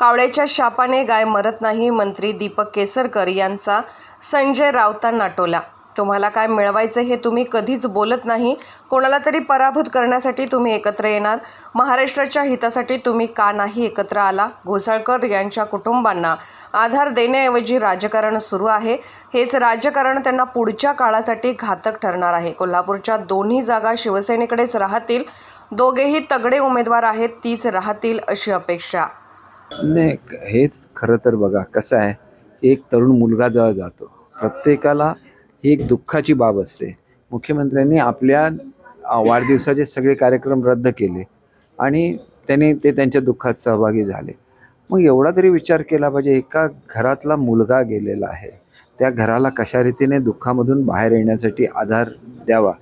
कावळ्याच्या शापाने गाय मरत नाही मंत्री दीपक केसरकर यांचा संजय राऊतांना टोला. तुम्हाला काय मिळवायचं हे तुम्ही कधीच बोलत नाही. कोणाला तरी पराभूत करण्यासाठी तुम्ही एकत्र येणार. महाराष्ट्राच्या हितासाठी तुम्ही का नाही एकत्र आला? घोसाळकर यांच्या कुटुंबांना आधार देण्याऐवजी राजकारण सुरू आहे. हेच राजकारण त्यांना पुढच्या काळासाठी घातक ठरणार आहे. कोल्हापूरच्या दोन्ही जागा शिवसेनेकडेच राहतील. दोघेही तगडे उमेदवार आहेत तीच राहतील अशी अपेक्षा. नाही हेच खरं तर बघा कसं आहे एक तरुण मुलगा जेव्हा जातो प्रत्येकाला ही एक दुःखाची बाब असते. मुख्यमंत्र्यांनी आपल्या वाढदिवसाचे सगळे कार्यक्रम रद्द केले आणि त्याने ते त्यांच्या दुःखात सहभागी झाले. मग एवढा तरी विचार केला पाहिजे एका घरातला मुलगा गेलेला आहे त्या घराला कशा रीतीने दुःखामधून बाहेर येण्यासाठी आधार द्यावा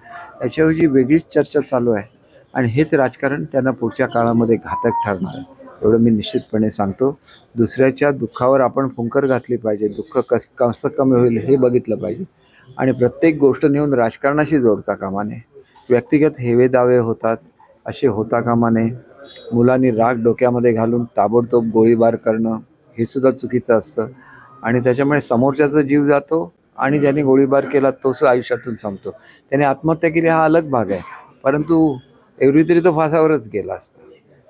याच्याऐवजी वेगळीच चर्चा चालू आहे आणि हेच राजकारण त्यांना पुढच्या काळामध्ये घातक ठरणार आहे. एवढं मी निश्चितपणे सांगतो. दुसऱ्याच्या दुःखावर आपण फुंकर घातली पाहिजे. दुःख कस कसं कमी होईल हे बघितलं पाहिजे. आणि प्रत्येक गोष्ट नेऊन राजकारणाशी जोडता कामा नये. व्यक्तिगत हेवे दावे होतात. असे होता कामा नये. मुलांनी राग डोक्यामध्ये घालून ताबडतोब गोळीबार करणं हे सुद्धा चुकीचं असतं. आणि त्याच्यामुळे समोरच्याचा जीव जातो आणि ज्याने गोळीबार केला तोच आयुष्यातून संपतो. त्याने आत्महत्या केली हा अलग भाग आहे. परंतु एवढी तरी तो फासावरच गेला असता.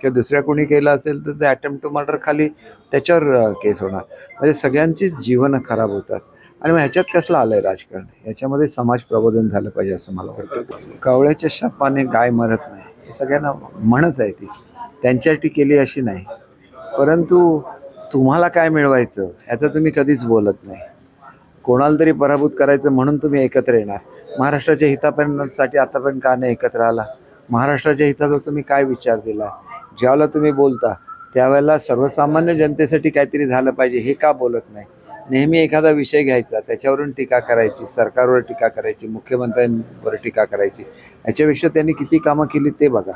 किंवा दुसऱ्या कोणी केला असेल तर ते अटेम्प्ट टू मर्डर खाली त्याच्यावर केस होणार. म्हणजे सगळ्यांचीच जीवनं खराब होतात. आणि मग ह्याच्यात कसलं आलं आहे राजकारण? याच्यामध्ये समाज प्रबोधन झालं पाहिजे असं मला वाटतं. कावळ्याच्या शापाने गाय मरत नाही. हे सगळ्यांना म्हणच आहे ती. त्यांच्यासाठी केली अशी नाही. परंतु तुम्हाला काय मिळवायचं? ह्याचं तुम्ही कधीच बोलत नाही. कोणाला तरी पराभूत करायचं म्हणून तुम्ही एकत्र येणार. महाराष्ट्राच्या हितापर्यंतसाठी आतापर्यंत का नाही एकत्र आला? महाराष्ट्राच्या हिताचा तुम्ही काय विचार दिला? ज्यावेळेला तुम्ही बोलता त्यावेळेला सर्वसामान्य जनतेसाठी काहीतरी झालं पाहिजे हे का बोलत नाही? नेहमी एखादा विषय घ्यायचा त्याच्यावरून टीका करायची सरकारवर टीका करायची मुख्यमंत्र्यांवर टीका करायची याच्यापेक्षा त्यांनी किती कामं केली ते बघा.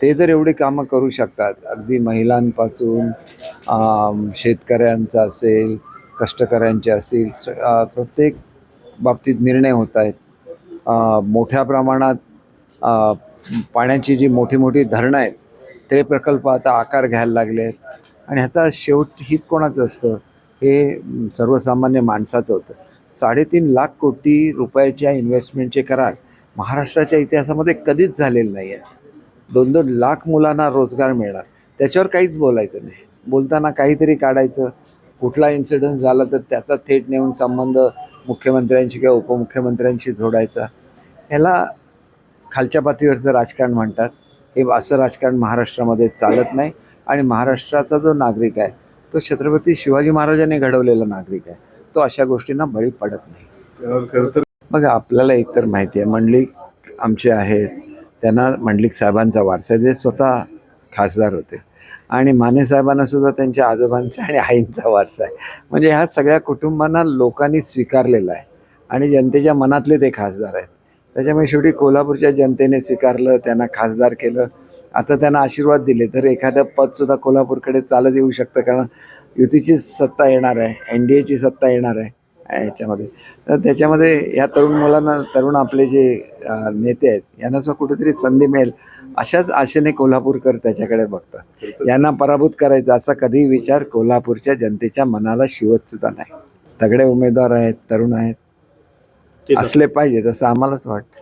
ते जर एवढी कामं करू शकतात अगदी महिलांपासून शेतकऱ्यांचा शेतकऱ्यांचं असेल कष्टकऱ्यांचे असेल प्रत्येक बाबतीत निर्णय होत आहेत. मोठ्या प्रमाणात पाण्याची जी मोठी मोठी धरणं आहेत ते प्रकल्प आता आकार घ्यायला लागले आहेत आणि ह्याचा शेवट हित कोणाचं असतं? हे सर्वसामान्य माणसाचं होतं. साडेतीन लाख कोटी रुपयाच्या इन्व्हेस्टमेंटचे करार महाराष्ट्राच्या इतिहासामध्ये कधीच झालेले नाही आहेत. दोन दोन लाख मुलांना रोजगार मिळणार. त्याच्यावर काहीच बोलायचं नाही. बोलताना काहीतरी काढायचं. कुठला इन्सिडन्स झाला तर त्याचा थेट नेऊन संबंध मुख्यमंत्र्यांशी किंवा उपमुख्यमंत्र्यांशी जोडायचा. ह्याला खालच्या पातळीवरचं राजकारण म्हणतात. हे असं राजकारण महाराष्ट्रामध्ये चालत नाही. आणि महाराष्ट्राचा जो नागरिक आहे तो छत्रपती शिवाजी महाराजांनी घडवलेला नागरिक आहे. तो अशा गोष्टींना बळी पडत नाही. बघा आपल्याला एकतर माहिती आहे मंडलिक आमचे आहेत. त्यांना मंडलिक साहेबांचा वारसा आहे जे स्वतः खासदार होते. आणि माने साहेबांना सुद्धा त्यांच्या आजोबांचा आणि आईंचा वारसा आहे. म्हणजे ह्या सगळ्या कुटुंबांना लोकांनी स्वीकारलेला आहे. आणि जनतेच्या मनातले ते खासदार आहेत. त्याच्यामुळे शेवटी कोल्हापूरच्या जनतेने स्वीकारलं त्यांना खासदार केलं. आता त्यांना आशीर्वाद दिले तर एखादं पदसुद्धा कोल्हापूरकडे चालत येऊ शकतं कारण युतीची सत्ता येणार आहे एन डी एची सत्ता येणार आहे याच्यामध्ये. तर त्याच्यामध्ये ह्या तरुण मुलांना तरुण आपले जे नेते आहेत यांना सुद्धा कुठेतरी संधी मिळेल अशाच आशेने कोल्हापूरकर त्याच्याकडे बघतात. यांना पराभूत करायचा असा कधीही विचार कोल्हापूरच्या जनतेच्या मनाला शिवत सुद्धा नाही. तगडे उमेदवार आहेत तरुण आहेत असले पाहिजेत असं आम्हालाच वाटतं.